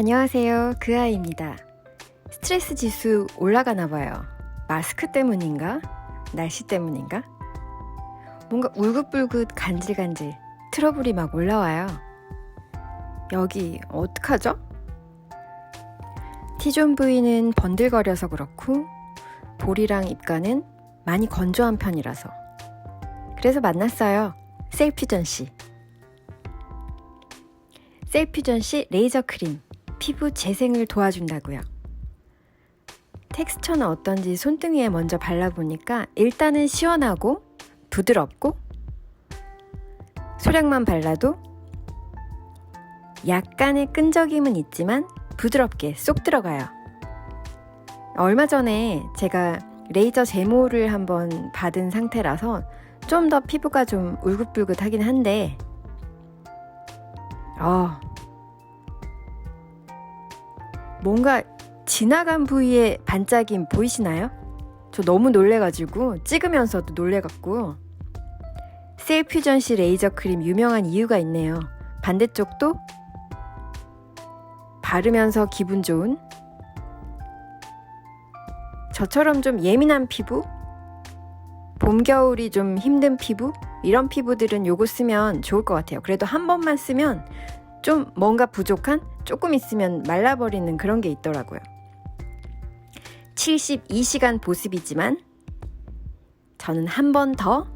안녕하세요. 그 아이입니다. 스트레스 지수 올라가나 봐요. 마스크 때문인가? 날씨 때문인가? 뭔가 울긋불긋 간질간질 트러블이 막 올라와요. 여기 어떡하죠? T존 부위는 번들거려서 그렇고 볼이랑 입가는 많이 건조한 편이라서 그래서 만났어요. 셀퓨전 씨. 셀퓨전 씨 레이저 크림 피부 재생을 도와준다고요. 텍스처는 어떤지 손등 위에 먼저 발라보니까 일단은 시원하고 부드럽고 소량만 발라도 약간의 끈적임은 있지만 부드럽게 쏙 들어가요. 얼마 전에 제가 레이저 제모를 한번 받은 상태라서 좀 더 피부가 좀 울긋불긋하긴 한데, 어, 뭔가 지나간 부위에 반짝임 보이시나요? 저 너무 놀래가지고 찍으면서도 놀래갖고 셀 퓨전시 레이저 크림 유명한 이유가 있네요. 반대쪽도 바르면서 기분 좋은 저처럼 좀 예민한 피부 봄 겨울이 좀 힘든 피부 이런 피부들은 요거 쓰면 좋을 것 같아요. 그래도 한 번만 쓰면 좀 뭔가 부족한 조금 있으면 말라버리는 그런 게 있더라고요. 72시간 보습이지만 저는 한 번 더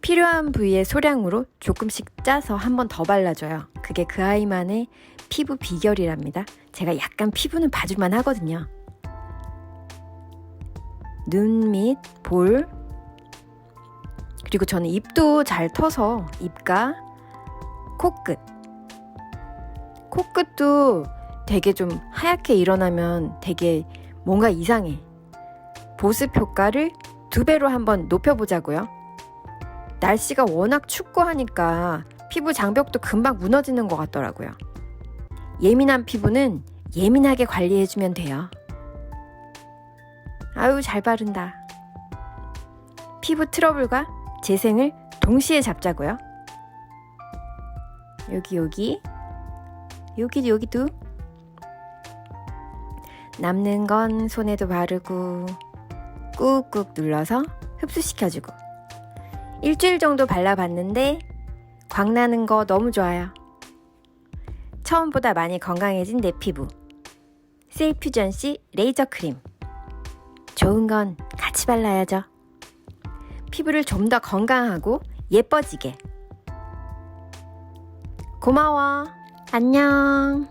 필요한 부위의 소량으로 조금씩 짜서 한 번 더 발라줘요. 그게 그 아이만의 피부 비결이랍니다. 제가 약간 피부는 봐줄만 하거든요. 눈 밑, 볼, 그리고 저는 입도 잘 터서 입가, 코끝, 코끝도 되게 좀 하얗게 일어나면 되게 뭔가 이상해. 보습 효과를 두 배로 한번 높여보자고요. 날씨가 워낙 춥고 하니까 피부 장벽도 금방 무너지는 것 같더라고요. 예민한 피부는 예민하게 관리해주면 돼요. 아유, 잘 바른다. 피부 트러블과 재생을 동시에 잡자고요. 여기, 여기. 여기 여기도 남는 건 손에도 바르고 꾹꾹 눌러서 흡수시켜주고 일주일 정도 발라봤는데 광나는 거 너무 좋아요. 처음보다 많이 건강해진 내 피부 셀퓨전시 레이저 크림 좋은 건 같이 발라야죠. 피부를 좀 더 건강하고 예뻐지게 고마워. 안녕.